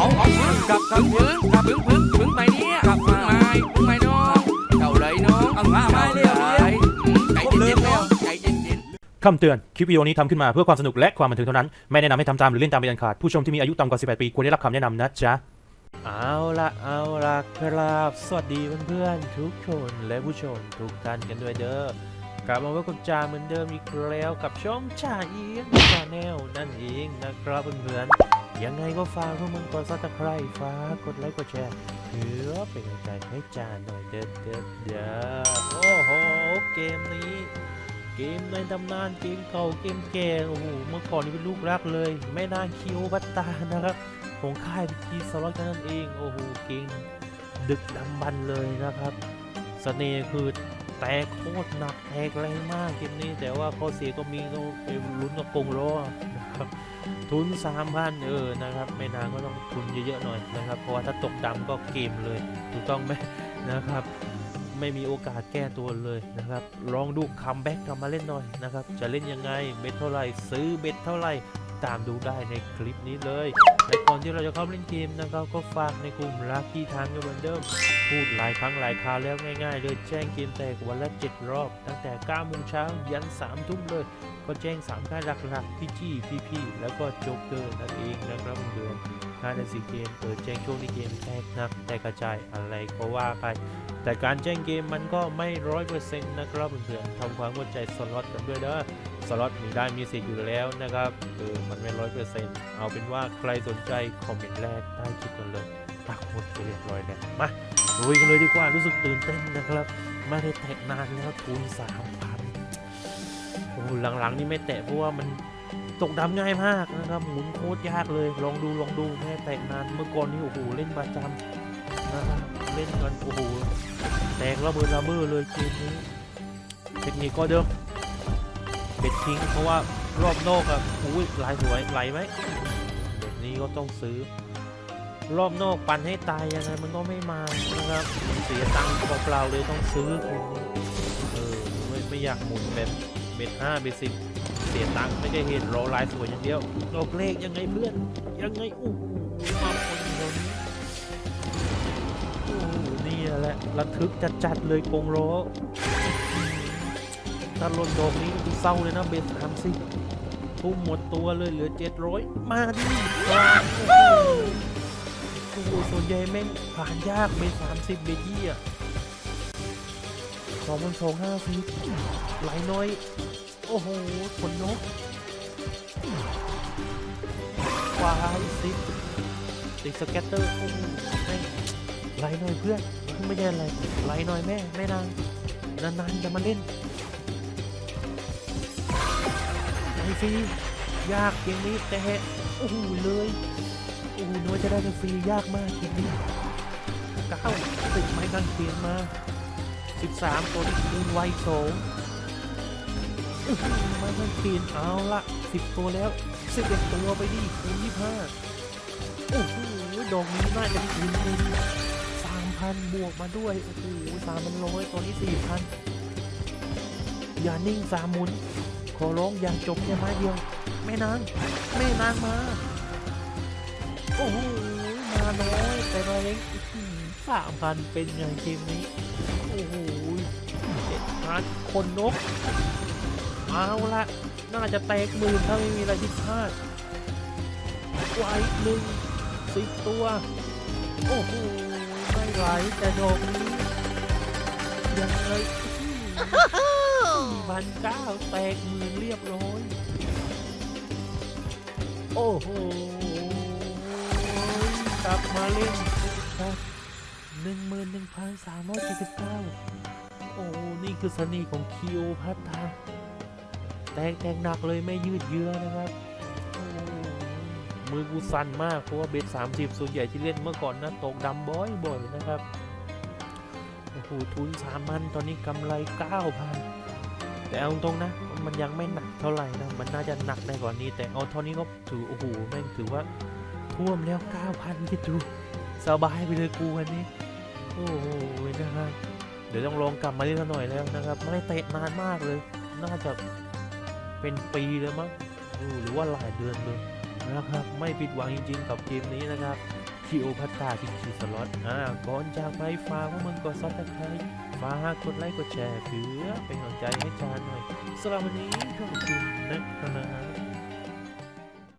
เอาเอาพึ่งกลับกลับพึ่งกลับพึ่งพึ่งพึ่งไปเนี่ยกลับพึ่งไม่พึ่งไม่น้องเจ้าเลยน้องเอามาไม่เร็วเลยใจเย็นๆแล้วใจเย็นๆคำเตือน คลิปวิดีโอนี้ทำขึ้นมาเพื่อความสนุกและความบันเทิงเท่านั้น ไม่แนะนำให้ทำตามหรือเล่นตามเป็นอันขาด ผู้ชมที่มีอายุต่ำกว่า 18 ปีควรได้รับคำแนะนำนะจ๊ะ เอาละเอาละครับ สวัสดีเพื่อนๆทุกคนและผู้ชมทุกท่านกันด้วยเด้อกลับมาพบกับจาเหมือนเดิมอีกแล้วกับช่องจ่าเอียงชาแนลนั่นเองนะครับเพื่อนๆ ยังไงก็ฝากพวกมึงกดซับสไครต์ฝากกดไลค์กดแชร์เพื่อเป็นกำลังใจให้จาหน่อยเด้อเด้อเด้อโอ้โหเกมนี้ เกมในตำนานเกมเก่าเกมแก่โอ้โหเมื่อก่อนนี่เป็นลูกรักเลยแม่นางคิโอบัตตานะครับของค่ายพิธีสล็อตกันนั่นเองโอ้โหเกมดึกดำบรรพ์เลยนะครับสเสน่ห์คือแตกโคตรหนักแตกแรงมากเกมนี้ แต่ว่าข้อเสียก็มีต้องไปลุ้นกับกงล้อ ทุนสามพันเออ นะครับ ไม่นางก็ต้องทุนเยอะๆหน่อยนะครับ เพราะว่าถ้าตกดำก็เกมเลย ถูกต้องไหมนะครับ ไม่มีโอกาสแก้ตัวเลยนะครับ ลองดูคัมแบ็กกลับมาเล่นหน่อยนะครับ จะเล่นยังไง เบ็ดเท่าไหร่ ซื้อเบ็ดเท่าไหร่ ตามดูได้ในคลิปนี้เลยแต่ก่อนที่เราจะเข้าเล่นเกมนะครับก็ฝากในกลุ่มลัคกี้ทางกันเหมือนเดิมพูดหลายครั้งหลายคราวแล้วง่ายๆเลยแจ้งเกมแตกวันละ 7 รอบ ตั้งแต่9โมงเช้ายัน3ทุ่มเลย ก็แจ้ง3ค่ายหลักๆพี่จี้พี่พี่ๆแล้วก็โจ๊กเกอร์นั่นเองนะครับเพื่อนค่ายในสีเกมเปิดแจ้งช่วงที่เกมแตกหนักแตกกระจายอะไรก็ว่าไป แต่การแจ้งเกมมันก็ไม่ร้อยเปอร์เซ็นต์นะครับเพื่อนๆทำความเข้าใจสล็อตกันด้วยเด้อสล็อตมีได้มีสิทธิ์อยู่แล้วนะครับเออมันไม่ร้อยเปอร์เซ็นต์เอาเป็นว่าใครสนใจคอมเมนต์แรกใต้คลิปกันเลยปักหมดไปเรียบร้อยแล้วมาลุยกันเลยดีกว่ารู้สึกตื่นเต้นนะครับไม่ได้แตะนานแล้วทุนสามพันโอ้หลังๆนี่ไม่แตะเพราะว่ามันตกดำง่ายมากนะครับหมุนโคตรยากเลย ลองดูลองดูแม่แตะนานเมื่อก่อนนี่โอ้โหเล่นประจำนะครับ ล่นกันโอ้โหแตกระเบิดระเบ้อเลยเกมนี้เทคนิคก็เดิมเบ็ดทิ้งเพราะว่ารอบนอกอะอุ้ยลายสวยไหลไหมแบบนี้ก็ต้องซื้อ รอบนอกปั่นให้ตายยังไงมันก็ไม่มานะครับเสียตังค์เปล่าๆเลยต้องซื้อเออไม่ไม่อยากหมุนแบบเบ็ดห้าเบ็ดสิบเสียตังค์ไม่ได้เห็นรอลายสวยอย่างเดียวดอกเลขยังไงเพื่อนยังไงอู้ ละระทึกจัดๆเลยกงโลถ้าลนดอกนี้ดูเศร้าเลยนะเบสสามสิทุ่มหมดตัวเลยเหลือเจ็ดร้อยมาดิกลางโอ้โหส่วนใหญ่แม่งผ่านยากเบสสามสิบเบยี่อะสองพันสองห้าสิบไหลน้อย โอ้โหขนนกควายสิบติดสแกตเตอร์โอ้โหแม่งไลน่อยเพื่อน ไม่ได้อะไรไหลหน่อยแม่แม่นางนานๆจะมาเล่นไอฟรียากเกมนี้แต่แฮะอู้เลยอู้น้อยจะได้เป็นฟรียากมากเกมนี้เก้าสิบไม้กางเตียนมาสิบสามตัวที่คืนไวโสงไม้กันเปลี่ยนเอาละสิบตัวแล้วสิบเอ็ดตัวไปดิคูณยี่ห้าโอ้โหดอกนี้น่าจะคืนเลย 4,000 บวกมาด้วย โอ้โหสามมันร้อยตอนนี้ 4,000 อย่านิ่งสามหมุน ขอร้องอย่างจบแค่ไม้เดียว แม่นาง แม่นางมา โอ้โห มาน้อยแต่มาเองสามพันเป็นไงเกมนี้ โอ้โหเจ็ดพันคนนก เอาละน่าจะแตกหมื่นถ้าไม่มีอะไรผิดพลาดไว้หนึ่งสิบตัว โอ้โห ไม่ไหวแต่ดอกนี้ยังไงพันเก้าแตกหมื่นเรียบร้อย โอ้โหกลับมาเล่นครับหนึ่งหมื่นหนึ่งพันสามร้อยเจ็ดสิบเก้าโอ้โหนี่คือเสน่ห์ของคิโอพัตตาแตกแตกหนักเลยไม่ยืดเยื้อนะครับโอ้โห มือกูสั่นมาก เพราะว่าเบสสามสิบส่วนใหญ่ที่เล่นเมื่อก่อนนะตกดำบ่อยบ่อยๆนะครับโอ้โหทุนสามพันตอนนี้กำไรเก้าพันแต่เอาตรงนะ มันยังไม่หนักเท่าไหร่นะ มันน่าจะหนักได้กว่านนี้ แต่เอาเท่านี้ก็ถือโอ้โหแม่งถือว่าท่วมแล้วเก้าพันคิดดูสบายไปเลยกูวันนี้ โอ้โหนะครับเดี๋ยวต้องลองกลับมาเล่นหน่อยแล้วนะครับ ไม่ได้เตะนานมากเลย น่าจะเป็นปีแล้วมั้งหรือว่าหลายเดือนเลย นะครับ ไม่ผิดหวังจริง ๆ กับเกมนี้นะครับคิโอพัตตาคิคิสล็อตอ่าก่อนจากไปฝากพวกมึงกดซับสไครต์ฝากกดไลค์กดแชร์เพื่อเป็นกำลังใจให้จานหน่อยสำหรับวันนี้ขอบคุณนะครับ